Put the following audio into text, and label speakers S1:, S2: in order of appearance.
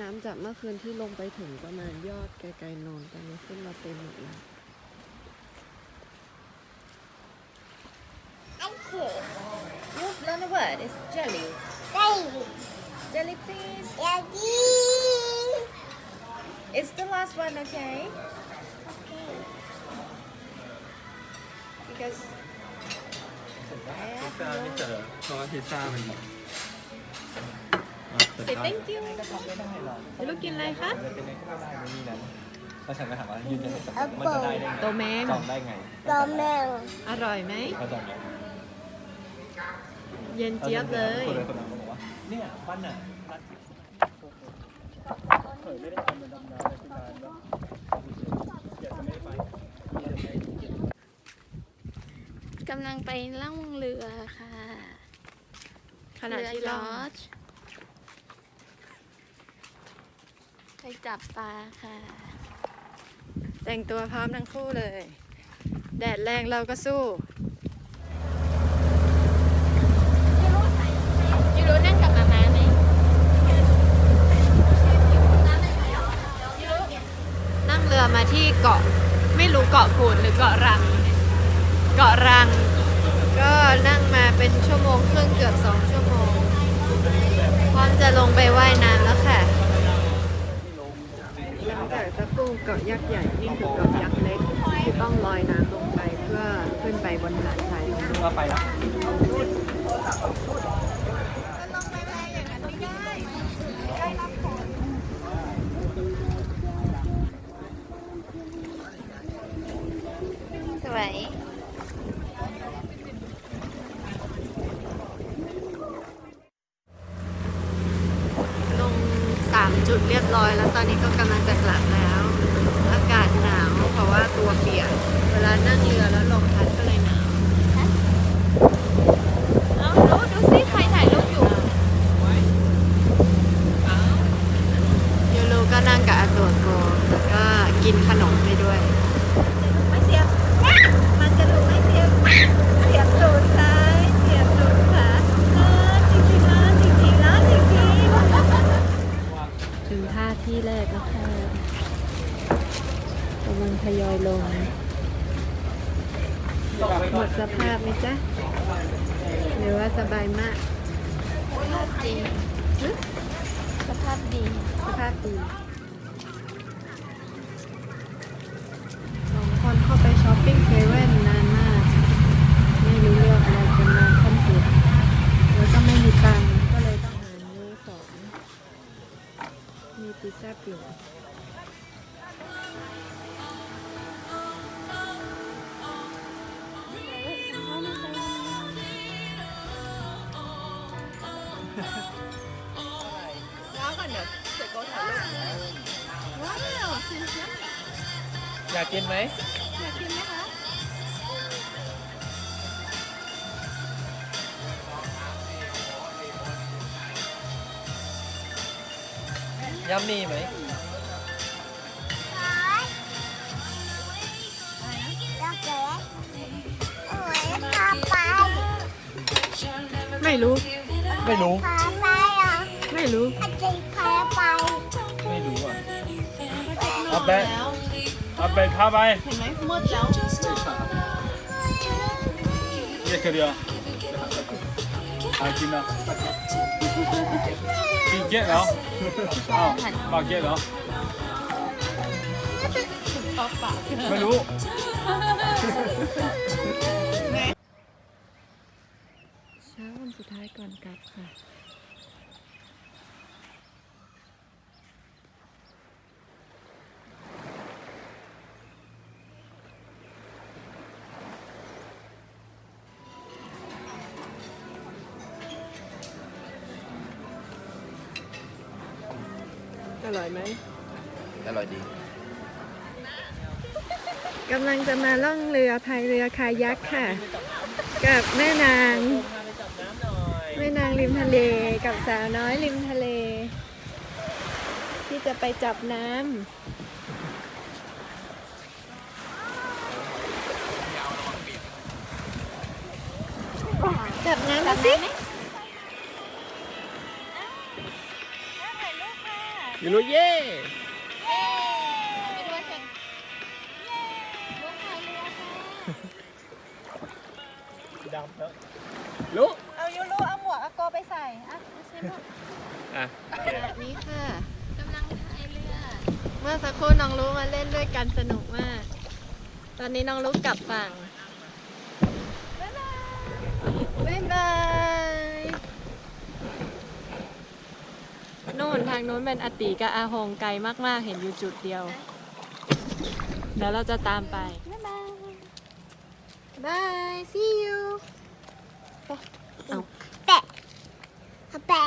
S1: น้ำจากเมื่อคืนที่ลงไปถึงประมาณยอดไกลๆโนนตอนนี้ขึ้นมาเต็มหมดแล้ว
S2: Ice.
S3: You learn a word. It's jelly.
S2: Baby.
S3: Jelly, please.
S2: Daddy.
S3: It's the last one, okay? Because
S4: พิซซ่าไม่เจอเพราะว่าพิซซ่ามัน
S1: say thank you ลูกกินอะไรคะ
S4: จะเป็นไงก็ได้ไม่มีนั้นแล้วฉันก็ถามว่ายืนยันให้สัมภาษณ์มันจะได้ได้ไง
S1: โตแมง
S4: จองได้ไง
S2: Gomel.
S1: อร่อยไหม
S4: เขาจองไง
S1: เย็นเจี๊ยบเลย
S4: คนเลยคนนั้นก็บอกว่าเนี่ยปั้นอะรัดเคยไม่ได้ทำเป็นดำน้ำเลยที่ร้านก็อยากจะไม่ได้ไป
S5: กำลังไปล่องเรือค่ะ
S1: ขณะที่
S5: เรื
S1: เรา
S5: ยอชต์ไป จับปลาค่ะ
S1: แต่งตัวพร้อมทั้งคู่เลย แดดแรงเราก็สู้
S5: ยูรู้นั่งกับมาม่าไหม
S1: นั่งเรือมาที่เกาะไม่รู้เกาะกูดหรือเกาะรัง เกาะรัง ก็นั่งมาเป็นชั่วโมงครึ่งเกือบสองชั่วโมง พร้อมจะลงไปว่ายน้ำแล้วค่ะหลังจากจะกู้ เกาะยักษ์ใหญ่นี่คือเกาะยักษ์เล็กที่ต้องลอยน้ำลงไปเพื่อขึ้นไปบนหาดทรายตรงนู้น
S4: ว่าไปแล้ว
S5: สวย
S1: ลงสามจุดเรียบร้อยแล้วตอนนี้ก็กำลังจะกลับแล้วากาศหนาวเพราะว่าตัวเปียกเวลานั่งเรือแล้วลมพัดก็เลยหนาว
S5: เอารู้ดูสิใครถ่ายรูปอยู่
S1: ยูรูก็นั่งกับอาตัวโกแล้วก็กินขนมไปด้วย
S3: ไม่เสียบมันจะดูไม่เสียบเสียบตูดซ้าย เสียบตูดขวาเออจริงๆนะจริงๆนะจริง
S1: ถึงท่าที่แรกแล้วค่ะกำลังทยอยลง หมดสภาพไหมจ๊ะ หรือว่าสบายมาก
S5: จริงสภาพดี
S1: สภาพดีสองคนเข้าไปช้อปปิ้งเซเว่นนานมาก ไม่รู้เรื่องอะไรกันมาขั้นสุดแล้วก็ไม่มีตังค์ก็เลยต้องหาเนื้อสองมีพิซซ่าเปีย ก
S4: อยากกินไหมอยากกินไหมยัมมี่ไหม
S1: ไม่รู้
S4: ไม่รู้
S1: ไม่รู้
S4: ไม่รู้อะเอาไปเอาไปพาไป
S5: เห็นไหมมืดแล้ว
S4: เรียกเดียวหากินนะกินเก็ตเหรออ้าวปากเก็ตเหรอไม่รู้
S1: เช้าวันสุดท้าย ก่อนกลับค่ะ อร่อยไหม
S4: อร่อยดี
S1: กำลังจะมาล่องเรือพายเรือคายักค่ะ กับแม่นาง แม่นางริมทะเลกับสาวน้อยริมทะเล ที่จะไปจับน้ำจับน้ำดูสิ
S3: ๆถ่ายรูปค่ะ
S4: ยูรุเย่
S5: ไปด้วยกันลูกพายเรือค่ะ
S4: ดำแล้วลุ
S3: เอายูรู เอาหมวกอาโกไปใส่อะ
S4: อะ
S1: แบบนี้ค่ะ
S5: กำลังพายเรือ
S1: เมื่อสักครู่น้องรู้มาเล่นด้วยกันสนุกมาก ตอนนี้น้องรู้กลับฝั่ง บ๊ายบายบ๊ายบายนู่นทางนู้นเป็นอติกับอาหงไกลมากๆ เห็นอยู่จุดเดียว เดี๋ยวเราจะตามไป บ๊ายบาย บาย see you เอา
S2: แปะ แปะ